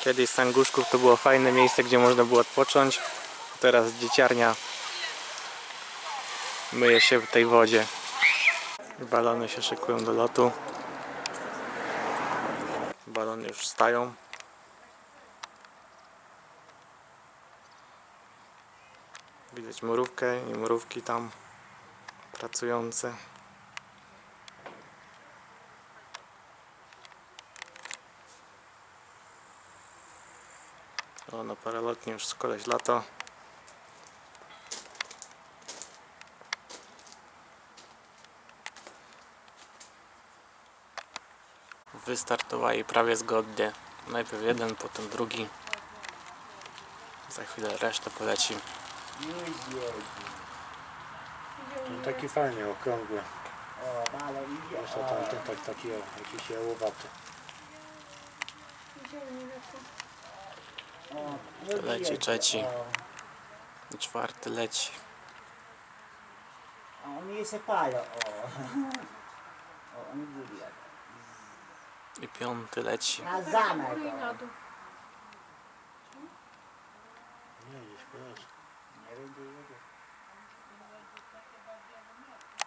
Kiedyś Sanguszków to było fajne miejsce, gdzie można było odpocząć. Teraz dzieciarnia myje się w tej wodzie. Balony się szykują do lotu. Balony już stają. Widać mrówkę i mrówki tam pracujące. O, na paralotnie już koleś lata. Wystartowali prawie zgodnie. Najpierw jeden, potem drugi. Za chwilę reszta poleci. No, taki fajny, okrągły. Jeszcze tam ten tak, taki jakiś jałowaty. O, Leci trzeci. Czwarty leci. A oni się palą, o. O, oni byli jak. I piąty leci. Na zamek, o. Nie, gdzieś. Nie jedzie.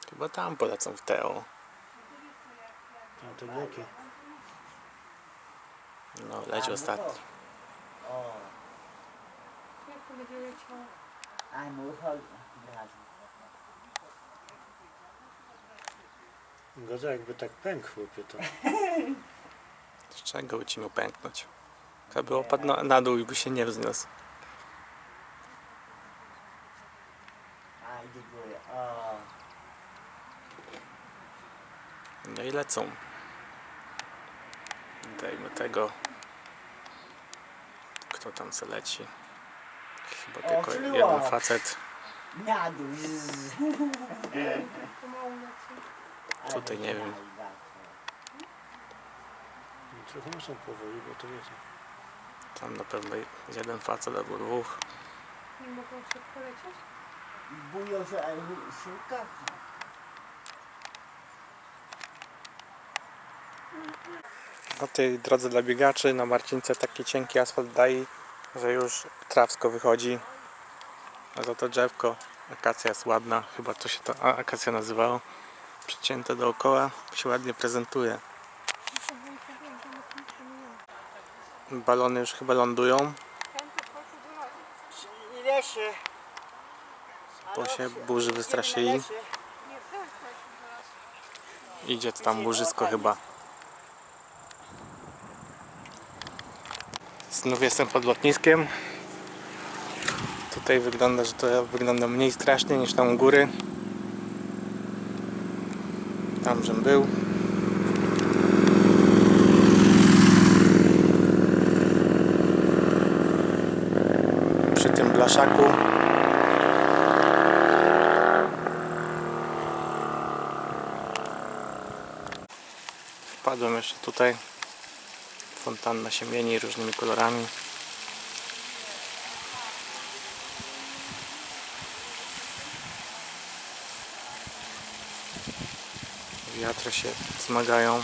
Chyba tam polecą w Teo. Tam te. No, leci ostatni. O, Jak to będzie leciało? a mój chodzi. Gorzej jakby tak pękł chłopie to. Z czego by ci miał pęknąć? Chyba by opadł na, na dół i by się nie wzniósł. A, idzie góry, o. No i lecą. Dajmy tego. Kto tam se leci? Chyba O, tylko jeden facet. Na dół. Tutaj nie wiem. Trochę muszą powoli, bo to wiecie. Tam na pewno jeden facet albo dwóch. Nie mogą szybko lecieć? Bują się, ale Na tej drodze dla biegaczy na Marcince taki cienki asfalt daje, że już trawsko wychodzi. A za to drzewko, akacja jest ładna, chyba to się ta akacja nazywało. Przycięte dookoła, się ładnie prezentuje. Balony już chyba lądują, bo się burzy wystraszyli. Idzie tam burzysko chyba. Znów jestem pod lotniskiem. Tutaj wygląda, że to wygląda mniej strasznie niż tam u góry. Tam, żem był. Przy tym blaszaku. Wpadłem jeszcze tutaj. Fontanna się mieni różnymi kolorami. Wiatry się zmagają.